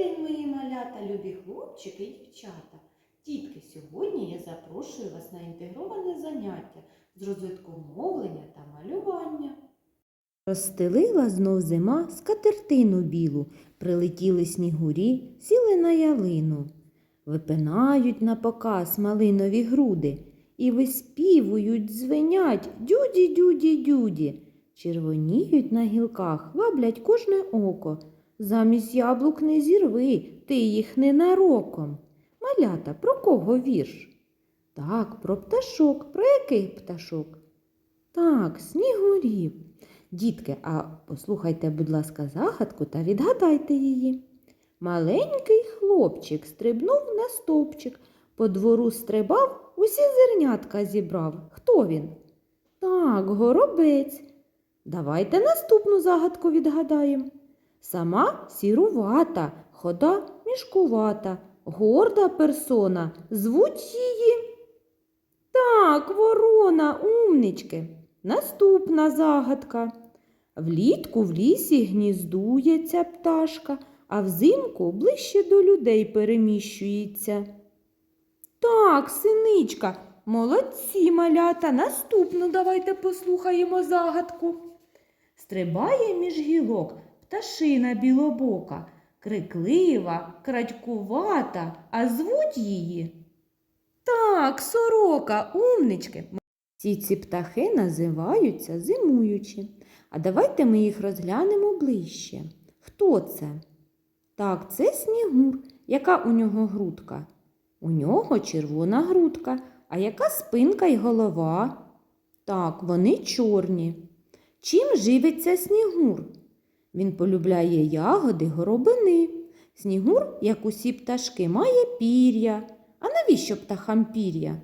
день, мої малята, любі хлопчики і дівчата. Дітки, сьогодні я запрошую вас на інтегроване заняття з розвитком мовлення та малювання. Розстелила знов зима скатертину білу, прилетіли снігурі, сіли на ялину. Випинають на показ малинові груди і виспівують, звенять дюді, дюді, дюді. Червоніють на гілках, ваблять кожне око. Замість яблук не зірви, ти їх ненароком. Малята, про кого вірш? Так, про пташок. Про який пташок? Так, снігурів. Дітки, а послухайте, будь ласка, загадку та відгадайте її. Маленький хлопчик стрибнув на стовпчик, по двору стрибав, усі зернятка зібрав. Хто він? Так, горобець. Давайте наступну загадку відгадаємо. Сама сірувата, хода мішкувата, горда персона, звуть її. Так, ворона, умнички. Наступна загадка. Влітку в лісі гніздує ця пташка, а взимку ближче до людей переміщується. Так, синичка, молодці малята. Наступну давайте послухаємо загадку. Стрибає між гілок пташина білобока, криклива, крадькувата, а звуть її. Так, сорока, умнички. Всі ці птахи називаються зимуючі. А давайте ми їх розглянемо ближче. Хто це? Так, це снігур. Яка у нього грудка? У нього червона грудка. А яка спинка й голова? Так, вони чорні. Чим живиться снігур? Він полюбляє ягоди, горобини. Снігур, як усі пташки, має пір'я. А навіщо птахам пір'я?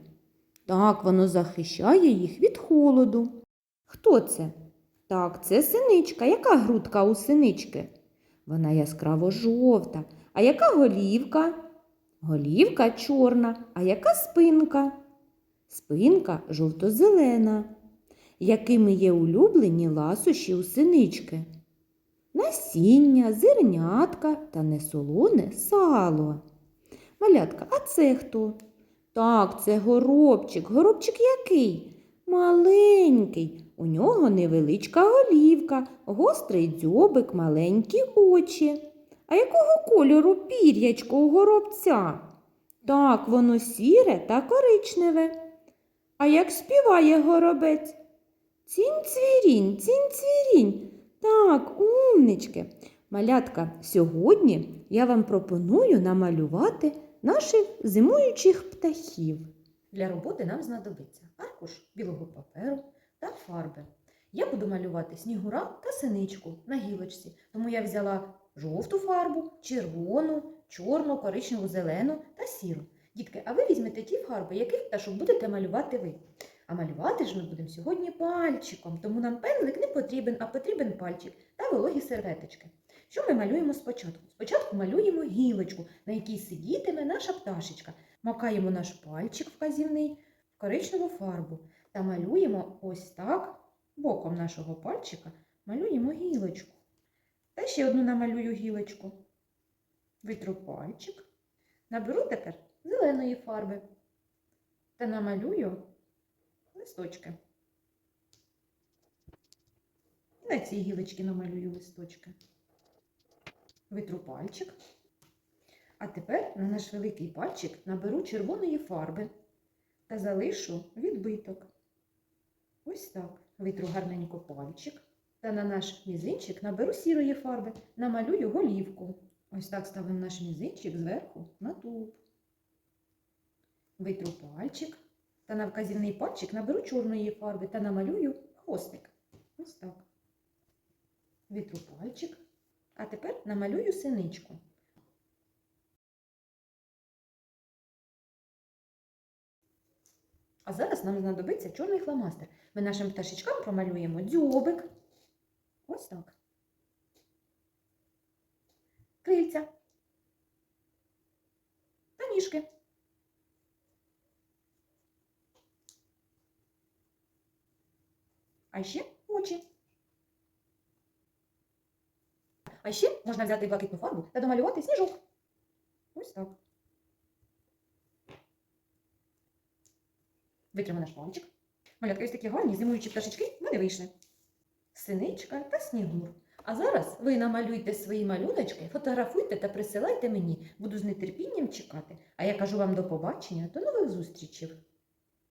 Так, воно захищає їх від холоду. Хто це? Так, це синичка. Яка грудка у синички? Вона яскраво жовта. А яка голівка? Голівка чорна. А яка спинка? Спинка жовто-зелена. Якими є улюблені ласощі у синички? Насіння, зернятка та несолоне сало. Малятка, а це хто? Так, це горобчик. Горобчик який? Маленький. У нього невеличка голівка, гострий дзьобик, маленькі очі. А якого кольору пір'ячко у горобця? Так, воно сіре та коричневе. А як співає горобець? Цінь-цвірінь, цінь-цвірінь. Так, умнички. Малятка, сьогодні я вам пропоную намалювати наших зимуючих птахів. Для роботи нам знадобиться аркуш білого паперу та фарби. Я буду малювати снігура та синичку на гілочці, тому я взяла жовту фарбу, червону, чорну, коричневу, зелену та сіру. Дітки, а ви візьмете ті фарби, яких пташок будете малювати ви. А малювати ж ми будемо сьогодні пальчиком, тому нам пензлик не потрібен, а потрібен пальчик та вологі серветочки. Що ми малюємо спочатку? Спочатку малюємо гілочку, на якій сидітиме наша пташечка. Макаємо наш пальчик вказівний в коричневу фарбу та малюємо ось так боком нашого пальчика малюємо гілочку. Та ще одну намалюю гілочку. Витру пальчик. Наберу тепер зеленої фарби та намалюю листочки. І на цій гілочці намалюю листочки. Витру пальчик. А тепер на наш великий пальчик наберу червоної фарби та залишу відбиток. Ось так. Витру гарненько пальчик. Та на наш мізинчик наберу сірої фарби, намалюю голівку. Ось так ставимо наш мізинчик зверху на тулуб. Витру пальчик. Та на вказівний пальчик наберу чорної фарби та намалюю хвостик. Ось так. Витру пальчик. А тепер намалюю синичку. А зараз нам знадобиться чорний фломастер. Ми нашим пташечкам промалюємо дзьобик. Ось так. Крильця. Та ніжки. А ще очі. А ще можна взяти блакитну фарбу та домалювати сніжок. Ось так. Витримо наш пальчик. Малятка, ось такі гарні зимуючі пташечки в мене вийшли. Синичка та снігур. А зараз ви намалюйте свої малюночки, фотографуйте та присилайте мені. Буду з нетерпінням чекати. А я кажу вам до побачення, до нових зустрічей.